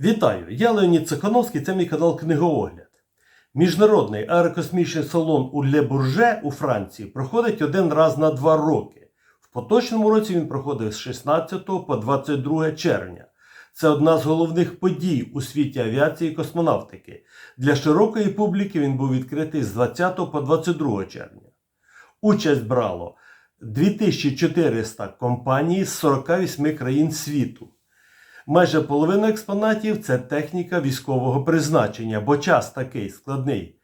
Вітаю! Я Леонід Цехановський, це мій канал Книгоогляд. Міжнародний аерокосмічний салон у Ле Бурже у Франції проходить один раз на два роки. В поточному році він проходив з 16 по 22 червня. Це одна з головних подій у світі авіації і космонавтики. Для широкої публіки він був відкритий з 20 по 22 червня. Участь брало 2400 компаній з 48 країн світу. Майже половина експонатів це техніка військового призначення, бо час такий складний.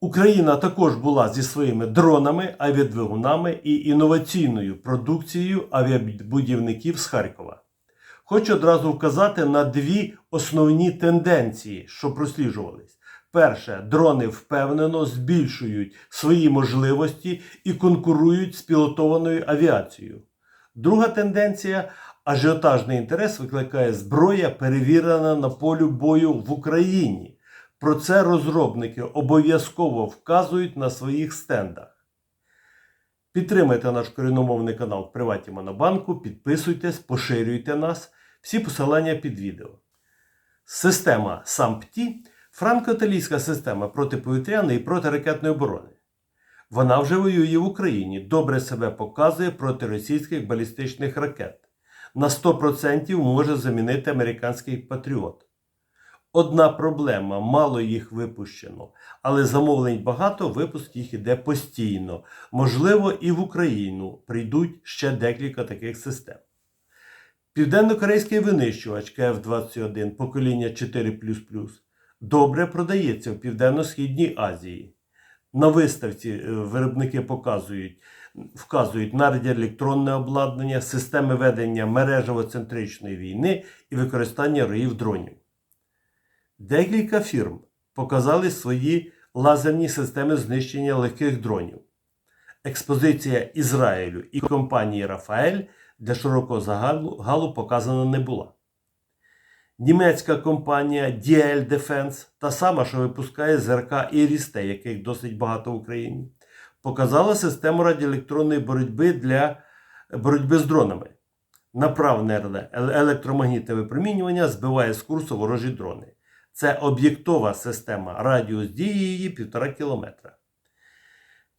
Україна також була зі своїми дронами, авіадвигунами і інноваційною продукцією авіабудівників з Харкова. Хочу одразу вказати на дві основні тенденції, що просліджувались. Перше, дрони впевнено збільшують свої можливості і конкурують з пілотованою авіацією. Друга тенденція ажіотажний інтерес викликає зброя, перевірена на полю бою в Україні. Про це розробники обов'язково вказують на своїх стендах. Підтримайте наш корінномовний канал в Приваті Монобанку, підписуйтесь, поширюйте нас. Всі посилання під відео. Система САМПТІ франко-італійська система протиповітряної і протиракетної оборони. Вона вже воює в Україні, добре себе показує проти російських балістичних ракет. На 100% може замінити американський патріот. Одна проблема мало їх випущено, але замовлень багато, випуск їх іде постійно. Можливо, і в Україну прийдуть ще декілька таких систем. Південно-корейський винищувач КФ-21 покоління 4 добре продається в Південно-Східній Азії. На виставці е, виробники показують, вказують на радіоелектронне обладнання, системи ведення мережево-центричної війни і використання роїв дронів. Декілька фірм показали свої лазерні системи знищення легких дронів. Експозиція Ізраїлю і компанії Рафаель для широкого загалу галу показана не була. Німецька компанія DL Defense, та сама, що випускає ЗРК Ірісте, яких досить багато в Україні, показала систему радіоелектронної боротьби для боротьби з дронами. Направлене електромагнітне випромінювання збиває з курсу ворожі дрони. Це об'єктова система, радіус дії її 1,5 км.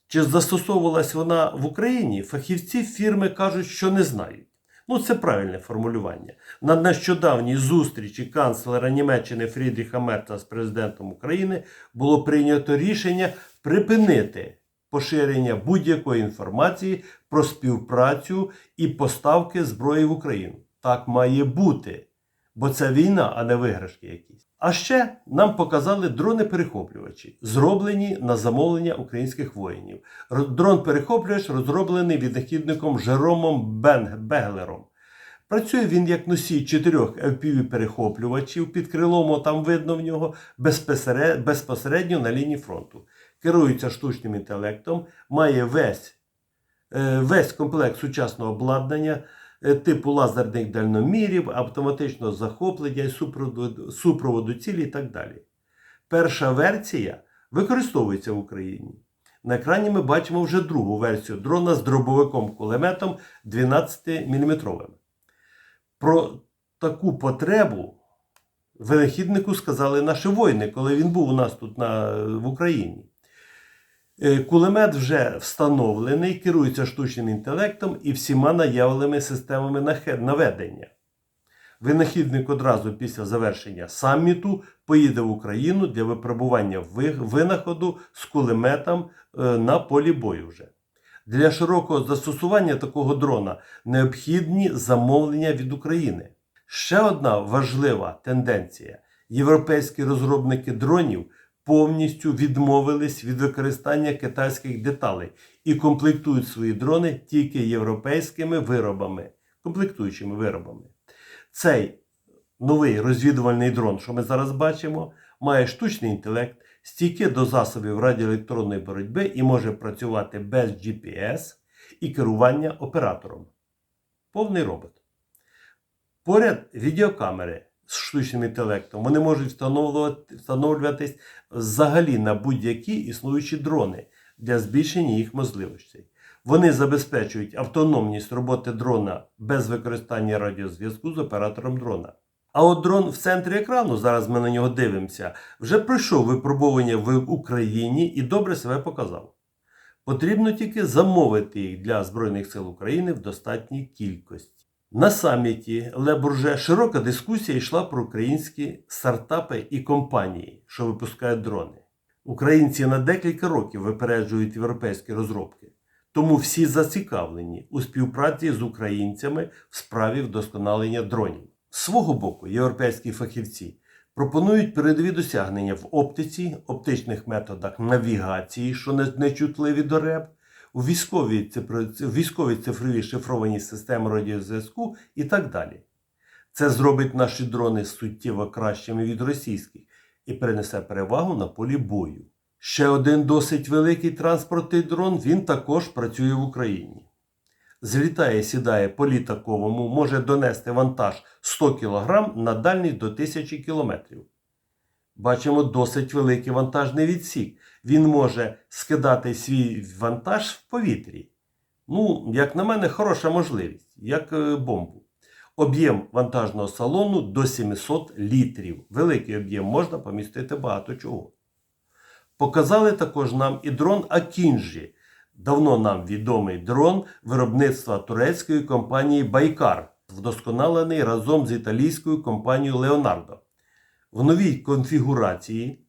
Чи застосовувалась вона в Україні? Фахівці фірми кажуть, що не знають. Ну, це правильне формулювання. На нещодавній зустрічі канцлера Німеччини Фрідріха Мерца з президентом України було прийнято рішення припинити поширення будь-якої інформації про співпрацю і поставки зброї в Україну. Так має бути, бо це війна, а не виграшки якісь. А ще нам показали дрони-перехоплювачі, зроблені на замовлення українських воїнів. Дрон-перехоплювач розроблений віднахідником Жеромом Беглером. Працює він як носій чотирьох FPV-перехоплювачів під крилом, там видно в нього безпосередньо на лінії фронту. Керується штучним інтелектом, має весь, весь комплект сучасного обладнання. Е, типу лазерних дальномірів, автоматичного захоплення і супроводу, супроводу цілі і так далі. Перша версія використовується в Україні. На екрані ми бачимо вже другу версію дрона з дробовиком кулеметом 12-мм. Про таку потребу винахіднику сказали наші воїни, коли він був у нас тут на, в Україні. Е, Кулемет вже встановлений, керується штучним інтелектом і всіма наявними системами наведення. Винахідник одразу після завершення саміту поїде в Україну для випробування винаходу з кулеметом е, на полі бою. вже. Для широкого застосування такого дрона необхідні замовлення від України. Ще одна важлива тенденція: європейські розробники дронів повністю відмовились від використання китайських деталей і комплектують свої дрони тільки європейськими виробами, комплектуючими виробами. Цей новий розвідувальний дрон, що ми зараз бачимо, має штучний інтелект, стійки до засобів радіоелектронної боротьби і може працювати без GPS і керування оператором. Повний робот. Поряд відеокамери з штучним інтелектом, вони можуть встановлюватись взагалі на будь-які існуючі дрони для збільшення їх можливостей. Вони забезпечують автономність роботи дрона без використання радіозв'язку з оператором дрона. А от дрон в центрі екрану, зараз ми на нього дивимося, вже пройшов випробування в Україні і добре себе показав. Потрібно тільки замовити їх для Збройних сил України в достатній кількості. На саміті Ле Бурже широка дискусія йшла про українські стартапи і компанії, що випускають дрони. Українці на декілька років випереджують європейські розробки, тому всі зацікавлені у співпраці з українцями в справі вдосконалення дронів. З свого боку, європейські фахівці пропонують передові досягнення в оптиці, оптичних методах навігації, що не- нечутливі до РЕБ, у військовій, цифро- військовій цифровій шифрованій системи радіозв'язку і так далі. Це зробить наші дрони суттєво кращими від російських і принесе перевагу на полі бою. Ще один досить великий транспортний дрон, він також працює в Україні. Злітає, сідає по літаковому, може донести вантаж 100 кг на дальність до 1000 км. Бачимо досить великий вантажний відсік. Він може скидати свій вантаж в повітрі. Ну, як на мене, хороша можливість, як е, бомбу. Об'єм вантажного салону до 700 літрів. Великий об'єм можна помістити багато чого. Показали також нам і дрон Акінжі. Давно нам відомий дрон виробництва турецької компанії Байкар, вдосконалений разом з італійською компанією Leonardo. В новій конфігурації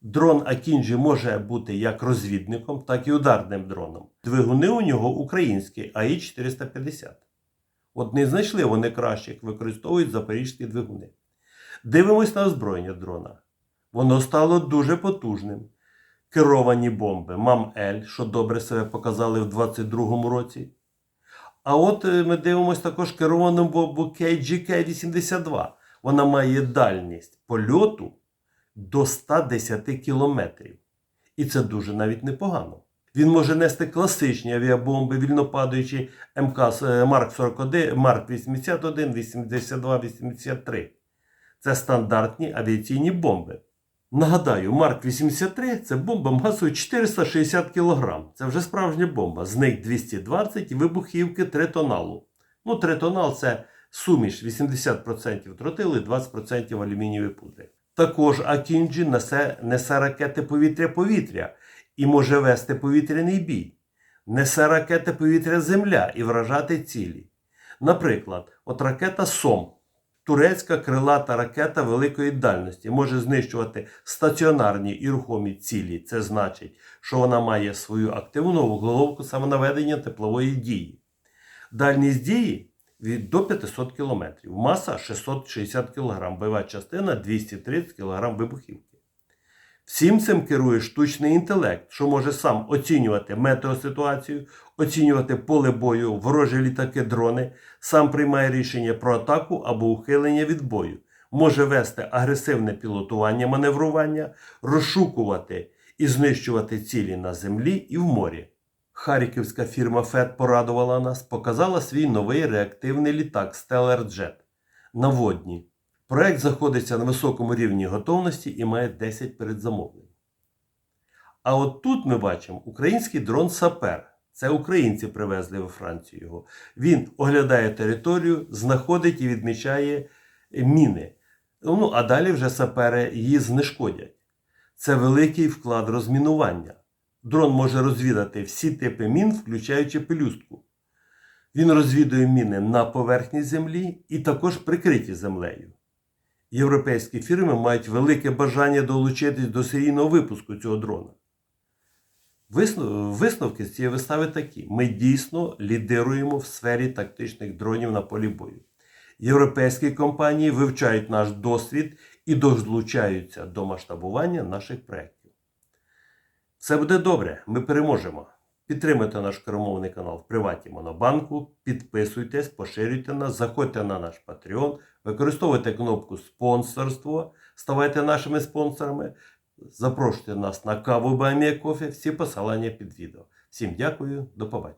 дрон Акінжі може бути як розвідником, так і ударним дроном. Двигуни у нього українські АІ-450. От не знайшли вони кращих, використовують запорізькі двигуни. Дивимось на озброєння дрона. Воно стало дуже потужним. Керовані бомби МАМ-Л, що добре себе показали в 22-му році. А от е, ми дивимося також керовану бомбу KGK-82. Вона має дальність польоту до 110 кілометрів. І це дуже навіть непогано. Він може нести класичні авіабомби, вільнопадаючі МК е, Марк 41, Марк 81, 82, 83. Це стандартні авіаційні бомби. Нагадаю, Марк 83 це бомба масою 460 кг. Це вже справжня бомба. З них 220 вибухівки тритоналу. Ну, тритонал це суміш 80% тротилу і 20% алюмінієвої пудри. Також Акінджі несе, несе ракети повітря-повітря і може вести повітряний бій. Несе ракети повітря-земля і вражати цілі. Наприклад, от ракета СОМ. Турецька крилата ракета великої дальності може знищувати стаціонарні і рухомі цілі. Це значить, що вона має свою активну угловку самонаведення теплової дії. Дальність дії від до 500 км, маса 660 кг, бойова частина 230 кг вибухівки. Всім цим керує штучний інтелект, що може сам оцінювати метеоситуацію, оцінювати поле бою, ворожі літаки, дрони, сам приймає рішення про атаку або ухилення від бою, може вести агресивне пілотування, маневрування, розшукувати і знищувати цілі на землі і в морі. Харківська фірма ФЕД порадувала нас, показала свій новий реактивний літак Stellar Jet на водні. Проект знаходиться на високому рівні готовності і має 10 передзамовлень. А от тут ми бачимо український дрон Сапер. Це українці привезли у Францію його. Він оглядає територію, знаходить і відмічає міни. Ну, а далі вже сапери її знешкодять. Це великий вклад розмінування. Дрон може розвідати всі типи мін, включаючи пелюстку. Він розвідує міни на поверхні землі і також прикриті землею. Європейські фірми мають велике бажання долучитись до серійного випуску цього дрона. Висновки з цієї вистави такі: ми дійсно лідируємо в сфері тактичних дронів на полі бою. Європейські компанії вивчають наш досвід і долучаються до масштабування наших проєктів. Все буде добре, ми переможемо. Підтримайте наш кермовний канал в Приваті Монобанку, підписуйтесь, поширюйте нас, заходьте на наш Patreon, використовуйте кнопку спонсорство, ставайте нашими спонсорами, запрошуйте нас на каву Баймія Кофе, всі посилання під відео. Всім дякую, до побачення.